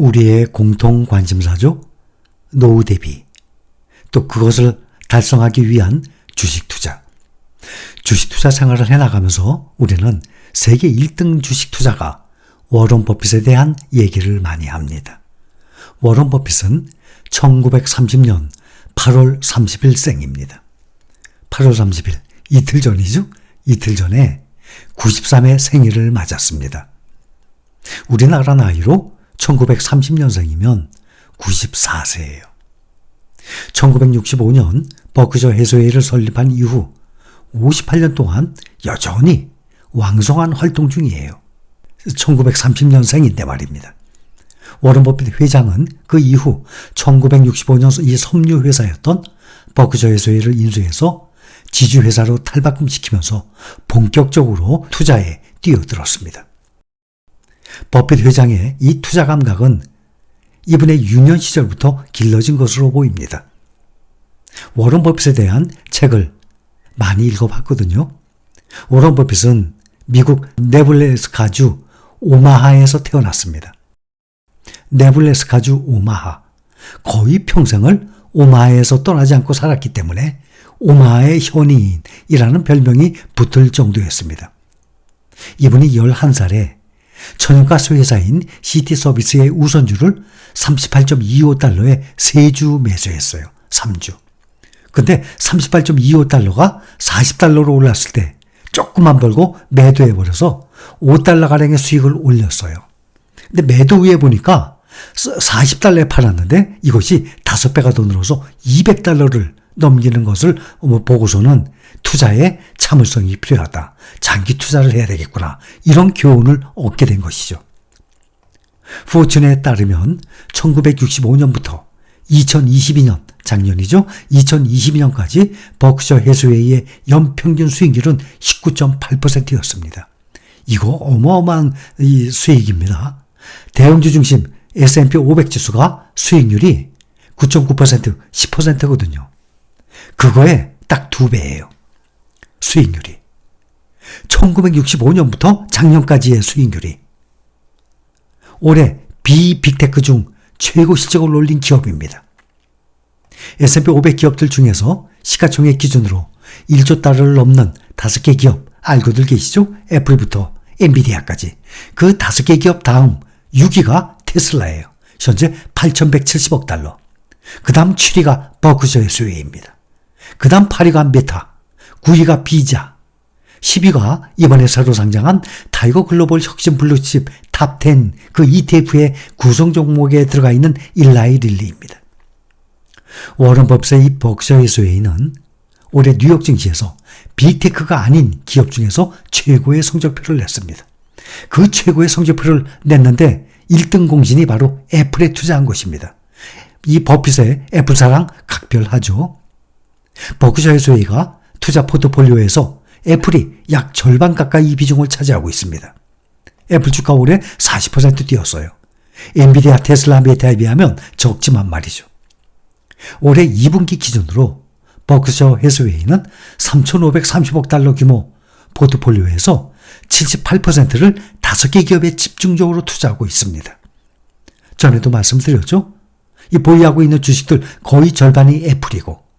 우리의 공통 관심사죠. 노후 대비. 또 그것을 달성하기 위한 주식 투자. 주식 투자 생활을 해나가면서 우리는 세계 1등 주식 투자가 워런 버핏에 대한 얘기를 많이 합니다. 워런 버핏은 1930년 8월 30일 생입니다. 8월 30일, 이틀 전이죠? 이틀 전에 93회 생일을 맞았습니다. 우리나라 나이로 1930년생이면 94세예요. 1965년 버크저 해소회를 설립한 이후 58년 동안 여전히 왕성한 활동 중이에요. 1930년생인데 말입니다. 워런 버핏 회장은 그 이후 1965년 이 섬유 회사였던 버크저 해소회를 인수해서 지주회사로 탈바꿈시키면서 본격적으로 투자에 뛰어들었습니다. 버핏 회장의 이 투자 감각은 이분의 유년 시절부터 길러진 것으로 보입니다. 워런 버핏에 대한 책을 많이 읽어봤거든요. 워런 버핏은 미국 네블레스카주 오마하에서 태어났습니다. 네블레스카주 오마하. 거의 평생을 오마하에서 떠나지 않고 살았기 때문에 오마하의 현인이라는 별명이 붙을 정도였습니다. 이분이 11살에 천연가스 회사인 시티 서비스의 우선주를 38.25달러에 3주 매수했어요. 3주. 근데 38.25달러가 40달러로 올랐을 때 조금만 벌고 매도해버려서 5달러가량의 수익을 올렸어요. 근데 매도 후에 보니까 40달러에 팔았는데 이것이 5배가 더 늘어서 200달러를 넘기는 것을 보고서는 투자에 참을성이 필요하다. 장기 투자를 해야 되겠구나. 이런 교훈을 얻게 된 것이죠. 포춘에 따르면 1965년부터 2022년 작년이죠. 2022년까지 버크셔 해수회의 연평균 수익률은 19.8%였습니다. 이거 어마어마한 수익입니다. 대형주 중심 S&P 500 지수가 수익률이 9.9% 10%거든요. 그거에 딱 두 배예요. 수익률이. 1965년부터 작년까지의 수익률이. 올해 비빅테크 중 최고 실적을 올린 기업입니다. S&P 500 기업들 중에서 시가총액 기준으로 1조 달러를 넘는 5개 기업 알고들 계시죠? 애플부터 엔비디아까지. 그 5개 기업 다음 6위가 테슬라예요. 현재 8,170억 달러. 그 다음 7위가 버크셔의 수혜입니다. 그 다음 8위가 메타, 9위가 비자, 10위가 이번에 새로 상장한 타이거 글로벌 혁신 블루칩 탑10 그 ETF의 구성 종목에 들어가 있는 일라이 릴리입니다. 워런 법스의 이 버크셔 해소회의는 올해 뉴욕 증시에서 빅테크가 아닌 기업 중에서 최고의 성적표를 냈습니다. 그 최고의 성적표를 냈는데 1등 공신이 바로 애플에 투자한 것입니다. 이 버핏의 애플 사랑 각별하죠. 버크셔 해소회가 투자 포트폴리오에서 애플이 약 절반 가까이 비중을 차지하고 있습니다. 애플 주가 올해 40% 뛰었어요. 엔비디아 테슬라 메타에 비하면 적지만 말이죠. 올해 2분기 기준으로 버크셔 해소웨이는 3,530억 달러 규모 포트폴리오에서 78%를 5개 기업에 집중적으로 투자하고 있습니다. 전에도 말씀드렸죠? 이 보유하고 있는 주식들 거의 절반이 애플이고 또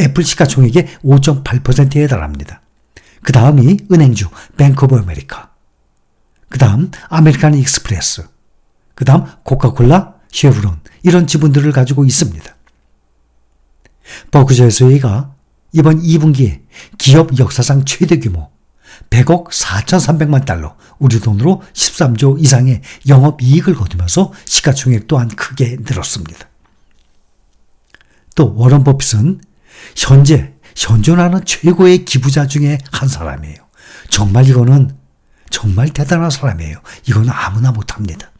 애플 시가총액의 5.8%에 달합니다. 그 다음이 은행주 뱅크 오브 아메리카 그 다음 아메리칸 익스프레스 그 다음 코카콜라, 쉐브론 이런 지분들을 가지고 있습니다. 버크셔에서가 이번 2분기에 기업 역사상 최대 규모 100억 4,300만 달러, 우리 돈으로 13조 이상의 영업 이익을 거두면서 시가총액 또한 크게 늘었습니다. 또 워런 버핏은 현재 현존하는 최고의 기부자 중에 한 사람이에요. 정말 이거는 정말 대단한 사람이에요. 이건 아무나 못합니다.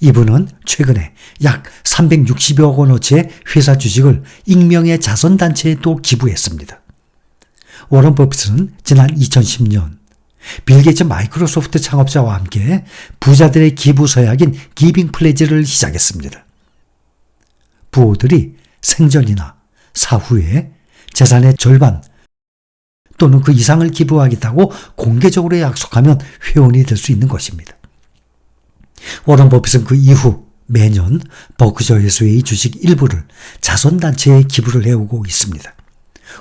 이분은 최근에 약 360여 억 원어치의 회사 주식을 익명의 자선단체에 또 기부했습니다. 워런 버핏은 지난 2010년 빌 게이츠 마이크로소프트 창업자와 함께 부자들의 기부 서약인 기빙 플레지를 시작했습니다. 부호들이 생전이나 사후에 재산의 절반 또는 그 이상을 기부하겠다고 공개적으로 약속하면 회원이 될 수 있는 것입니다. 워런 버핏은 그 이후 매년 버크셔 해수의 주식 일부를 자선단체에 기부를 해오고 있습니다.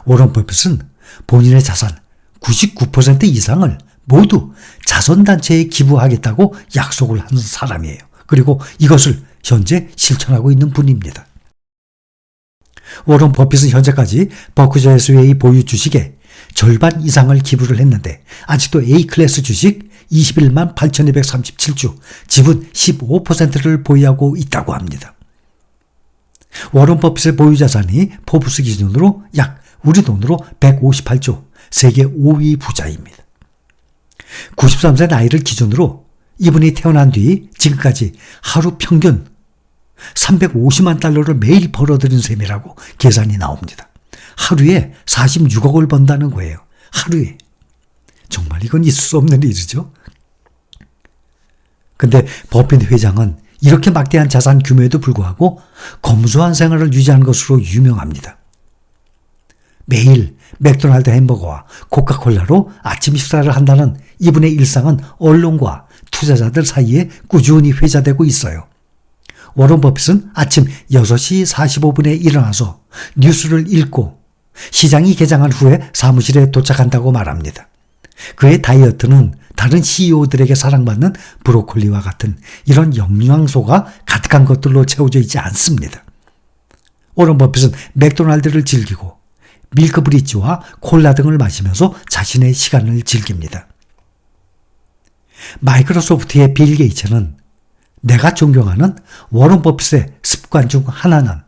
워런 버핏은 본인의 자산 99% 이상을 모두 자선단체에 기부하겠다고 약속을 한 사람이에요. 그리고 이것을 현재 실천하고 있는 분입니다. 워런 버핏은 현재까지 버크셔 해수의 보유 주식의 절반 이상을 기부를 했는데 아직도 A클래스 주식 21만 8,237주, 지분 15%를 보유하고 있다고 합니다. 워런 버핏의 보유 자산이 포브스 기준으로 약 우리 돈으로 158조, 세계 5위 부자입니다. 93세 나이를 기준으로 이분이 태어난 뒤 지금까지 하루 평균 350만 달러를 매일 벌어들인 셈이라고 계산이 나옵니다. 하루에 46억을 번다는 거예요. 하루에. 정말 이건 있을 수 없는 일이죠. 근데 버핏 회장은 이렇게 막대한 자산 규모에도 불구하고 검소한 생활을 유지하는 것으로 유명합니다. 매일 맥도날드 햄버거와 코카콜라로 아침 식사를 한다는 이분의 일상은 언론과 투자자들 사이에 꾸준히 회자되고 있어요. 워런 버핏은 아침 6시 45분에 일어나서 뉴스를 읽고 시장이 개장한 후에 사무실에 도착한다고 말합니다. 그의 다이어트는 다른 CEO들에게 사랑받는 브로콜리와 같은 이런 영양소가 가득한 것들로 채워져 있지 않습니다. 워런 버핏은 맥도날드를 즐기고 밀크 브릿지와 콜라 등을 마시면서 자신의 시간을 즐깁니다. 마이크로소프트의 빌 게이츠는 내가 존경하는 워런 버핏의 습관 중 하나는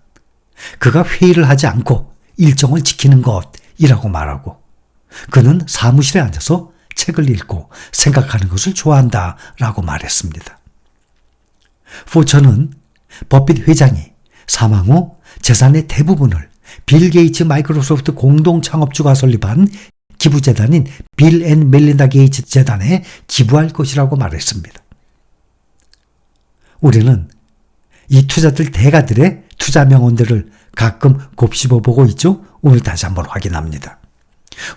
그가 회의를 하지 않고 일정을 지키는 것이라고 말하고 그는 사무실에 앉아서 책을 읽고 생각하는 것을 좋아한다 라고 말했습니다. 포처는 버핏 회장이 사망 후 재산의 대부분을 빌 게이츠 마이크로소프트 공동 창업주가 설립한 기부재단인 빌 앤 멜린다 게이츠 재단에 기부할 것이라고 말했습니다. 우리는 이 투자들 대가들의 투자 명언들을 가끔 곱씹어 보고 있죠? 오늘 다시 한번 확인합니다.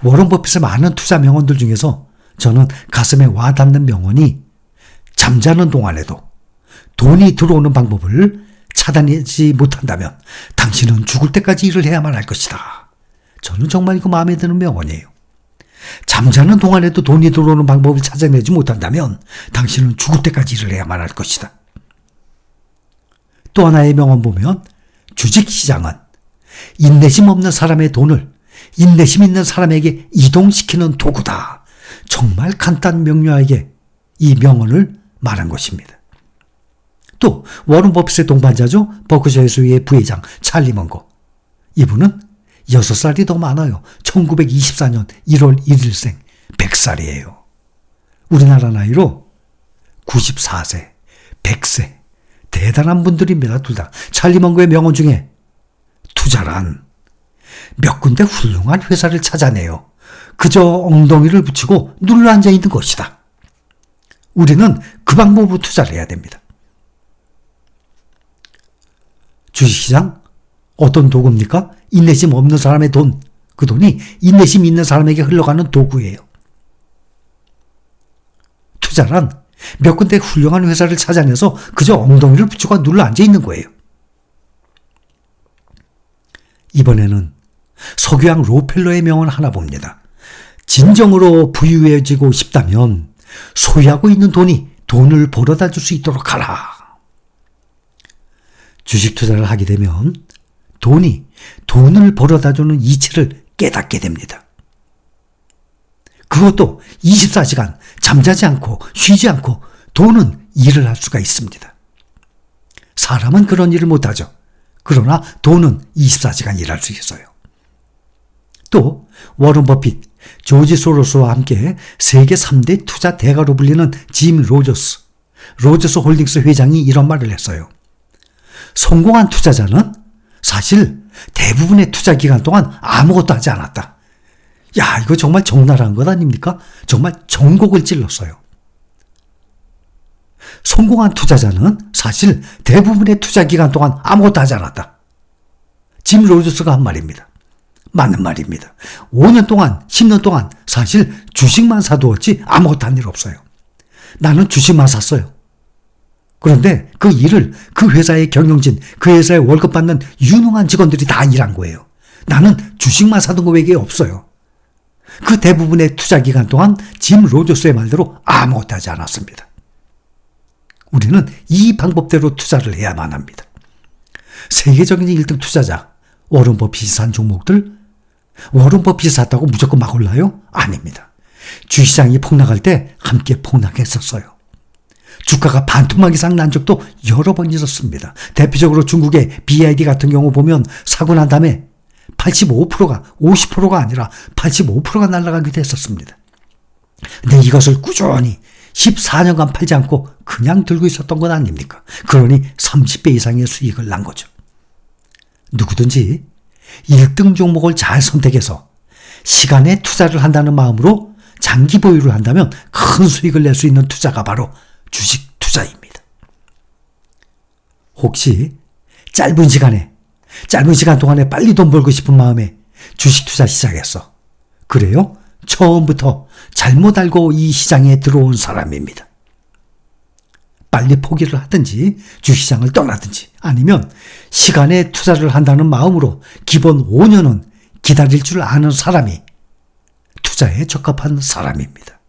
워런 버핏의 많은 투자 명언들 중에서 저는 가슴에 와닿는 명언이 잠자는 동안에도 돈이 들어오는 방법을 차단하지 못한다면 당신은 죽을 때까지 일을 해야만 할 것이다. 저는 정말 이거 마음에 드는 명언이에요. 잠자는 동안에도 돈이 들어오는 방법을 찾아내지 못한다면 당신은 죽을 때까지 일을 해야만 할 것이다. 또 하나의 명언 보면 주식시장은 인내심 없는 사람의 돈을 인내심 있는 사람에게 이동시키는 도구다. 정말 간단 명료하게 이 명언을 말한 것입니다. 또 워런 버핏의 동반자죠. 버크셔 해수의 부회장 찰리 먼거. 이분은 6살이 더 많아요. 1924년 1월 1일생 100살이에요. 우리나라 나이로 94세, 100세. 대단한 분들입니다. 둘 다. 찰리 먼거의 명언 중에 투자란 몇 군데 훌륭한 회사를 찾아내요. 그저 엉덩이를 붙이고 눌러 앉아 있는 것이다. 우리는 그 방법으로 투자를 해야 됩니다. 주식시장 어떤 도구입니까? 인내심 없는 사람의 돈. 그 돈이 인내심 있는 사람에게 흘러가는 도구예요. 투자란 몇 군데 훌륭한 회사를 찾아내서 그저 엉덩이를 붙이고 눌러 앉아 있는 거예요. 이번에는 석유왕 로펠러의 명언 하나 봅니다. 진정으로 부유해지고 싶다면 소유하고 있는 돈이 돈을 벌어다 줄 수 있도록 하라. 주식 투자를 하게 되면 돈이 돈을 벌어다 주는 이치를 깨닫게 됩니다. 그것도 24시간 잠자지 않고 쉬지 않고 돈은 일을 할 수가 있습니다. 사람은 그런 일을 못하죠. 그러나 돈은 24시간 일할 수 있어요. 또 워런 버핏, 조지 소로스와 함께 세계 3대 투자 대가로 불리는 짐 로저스, 로저스 홀딩스 회장이 이런 말을 했어요. 성공한 투자자는 사실 대부분의 투자 기간 동안 아무것도 하지 않았다. 야, 이거 정말 적나라한 것 아닙니까? 정말 전곡을 찔렀어요. 성공한 투자자는 사실 대부분의 투자 기간 동안 아무것도 하지 않았다. 짐 로저스가 한 말입니다. 맞는 말입니다. 5년 동안, 10년 동안 사실 주식만 사두었지 아무것도 한 일 없어요. 나는 주식만 샀어요. 그런데 그 일을 그 회사의 경영진, 그 회사에 월급 받는 유능한 직원들이 다 일한 거예요. 나는 주식만 사둔 거 외에 없어요. 그 대부분의 투자 기간 동안 짐 로저스의 말대로 아무것도 하지 않았습니다. 우리는 이 방법대로 투자를 해야만 합니다. 세계적인 1등 투자자, 워런 버핏이 산 종목들, 워런 버핏이 샀다고 무조건 막 올라요? 아닙니다. 주시장이 폭락할 때 함께 폭락했었어요. 주가가 반토막 이상 난 적도 여러 번 있었습니다. 대표적으로 중국의 BID 같은 경우 보면 사고 난 다음에 85%가 50%가 아니라 85%가 날아가기도 했었습니다. 근데 이것을 꾸준히 14년간 팔지 않고 그냥 들고 있었던 건 아닙니까? 그러니 30배 이상의 수익을 난 거죠. 누구든지 1등 종목을 잘 선택해서 시간에 투자를 한다는 마음으로 장기 보유를 한다면 큰 수익을 낼 수 있는 투자가 바로 주식 투자입니다. 혹시 짧은 시간에, 짧은 시간 동안에 빨리 돈 벌고 싶은 마음에 주식 투자 시작했어. 그래요? 처음부터 잘못 알고 이 시장에 들어온 사람입니다. 빨리 포기를 하든지 주시장을 떠나든지 아니면 시간에 투자를 한다는 마음으로 기본 5년은 기다릴 줄 아는 사람이 투자에 적합한 사람입니다.